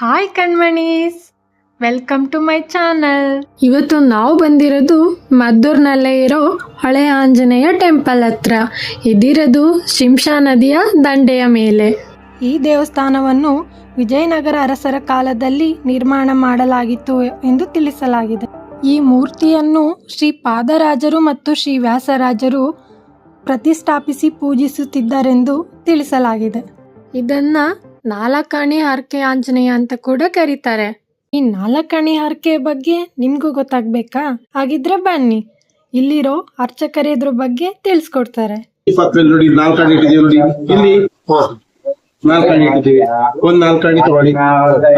Hi ಕಣ್ಮಣೀಸ್. Welcome to my channel ಇವತ್ತು ನಾವು ಬಂದಿರೋದು ಮದ್ದೂರ್ನಲ್ಲೇ ಇರೋ ಹಳೆ ಆಂಜನೇಯ ಟೆಂಪಲ್ ಹತ್ರ. ಇದಿರೋದು ಶಿಂಶಾ ನದಿಯ ದಂಡೆಯ ಮೇಲೆ. ಈ ದೇವಸ್ಥಾನವನ್ನು ವಿಜಯನಗರ ಅರಸರ ಕಾಲದಲ್ಲಿ ನಿರ್ಮಾಣ ಮಾಡಲಾಗಿತ್ತು ಎಂದು ತಿಳಿಸಲಾಗಿದೆ. ಈ ಮೂರ್ತಿಯನ್ನು ಶ್ರೀ ಪಾದರಾಜರು ಮತ್ತು ಶ್ರೀ ವ್ಯಾಸರಾಜರು ಪ್ರತಿಷ್ಠಾಪಿಸಿ ಪೂಜಿಸುತ್ತಿದ್ದರೆಂದು ತಿಳಿಸಲಾಗಿದೆ. ಇದನ್ನ ನಾಲ್ಕಣಿ ಹರಕೆ ಆಂಜನೇಯ ಅಂತ ಕೂಡ ಕರೀತಾರೆ. ಈ ನಾಲ್ಕಾಣಿ ಹರಕೆ ಬಗ್ಗೆ ನಿಮ್ಗೂ ಗೊತ್ತಾಗ್ಬೇಕಾ? ಹಾಗಿದ್ರೆ ಬನ್ನಿ. ಇಲ್ಲಿರೋ ಅರ್ಚಕರೇದ್ರ ಬಗ್ಗೆ ತಿಳಿಸ್ಕೊಡ್ತಾರೆ. ನೋಡಿ ನಾಲ್ಕು ಹಣ್ಣು ಇಟ್ಟಿದ್ದೀವಿ ನೋಡಿ. ಇಲ್ಲಿ ಒಂದ್ ನಾಲ್ಕು ಹಣ್ಣು ತಗೊಳ್ಳಿ.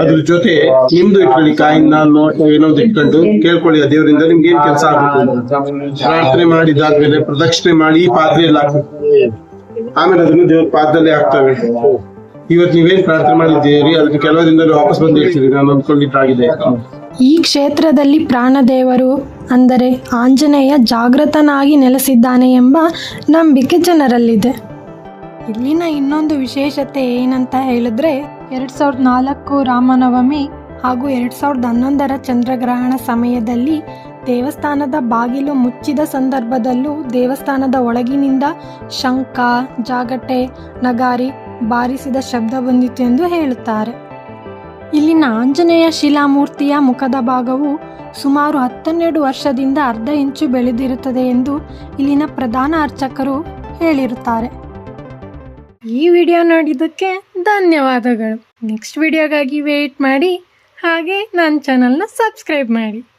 ಅದ್ರ ಜೊತೆ ನಿಮ್ದು ಇಟ್ಕೊಳ್ಳಿ, ಕಾಯಿನ ನಾನು ಏನೊಂದು ಇಟ್ಕೊಂಡು ಕೇಳ್ಕೊಳ್ಳಿ ದೇವರಿಂದ ನಿಮ್ಗೆ ಏನ್ ಕೆಲಸ ಆಗ್ಬೇಕು ಪ್ರಾರ್ಥನೆ ಮಾಡಿದಾದ್ಮೇಲೆ ಪ್ರದಕ್ಷಿಣೆ ಮಾಡಿ ಈ ಪಾತ್ರೆಯಲ್ಲಿ ಆಮೇಲೆ ಅದನ್ನು ದೇವ್ರ ಪಾದದಲ್ಲಿ ಹಾಕ್ತವೆ. ಇವತ್ತು ನೀವೇನ್ ಪ್ರಾರ್ಥನೆ ಮಾಡಿದ್ದೀರಿ? ಅದಕ್ಕೆ ಕೆಲವು ದಿನದಲ್ಲಿ ವಾಪಸ್ ಬಂದು ಹೇಳ್ತೀರಿ ನಾನು ಅಂದ್ಕೊಂಡಿದ್ದಾಗಿದೆ ಈ ಕ್ಷೇತ್ರದಲ್ಲಿ ಪ್ರಾಣದೇವರು ಅಂದರೆ ಆಂಜನೇಯ ಜಾಗೃತನಾಗಿ ನೆಲೆಸಿದ್ದಾನೆ ಎಂಬ ನಂಬಿಕೆ ಜನರಲ್ಲಿದೆ. ಇಲ್ಲಿನ ಇನ್ನೊಂದು ವಿಶೇಷತೆ ಏನಂತ ಹೇಳಿದ್ರೆ, ಎರಡ್ ಸಾವಿರದ ನಾಲ್ಕು ರಾಮನವಮಿ ಹಾಗೂ ಎರಡ್ ಸಾವಿರದ ಹನ್ನೊಂದರ ಚಂದ್ರಗ್ರಹಣ ಸಮಯದಲ್ಲಿ ದೇವಸ್ಥಾನದ ಬಾಗಿಲು ಮುಚ್ಚಿದ ಸಂದರ್ಭದಲ್ಲೂ ದೇವಸ್ಥಾನದ ಒಳಗಿನಿಂದ ಶಂಖ, ಜಾಗಟೆ, ನಗಾರಿ ಬಾರಿಸಿದ ಶಬ್ದ ಬಂದಿತು ಎಂದು ಹೇಳುತ್ತಾರೆ. ಇಲ್ಲಿನ ಆಂಜನೇಯ ಶಿಲಾಮೂರ್ತಿಯ ಮುಖದ ಭಾಗವು ಸುಮಾರು ಹತ್ತೆರಡು ವರ್ಷದಿಂದ ಅರ್ಧ ಇಂಚು ಬೆಳೆದಿರುತ್ತದೆ ಎಂದು ಇಲ್ಲಿನ ಪ್ರಧಾನ ಅರ್ಚಕರು ಹೇಳಿರುತ್ತಾರೆ. ಈ ವಿಡಿಯೋ ನೋಡಿದ್ದಕ್ಕೆ ಧನ್ಯವಾದಗಳು. ನೆಕ್ಸ್ಟ್ ವಿಡಿಯೋಗಾಗಿ ವೇಟ್ ಮಾಡಿ, ಹಾಗೆ ನನ್ನ ಚಾನಲ್ನ ಸಬ್ಸ್ಕ್ರೈಬ್ ಮಾಡಿ.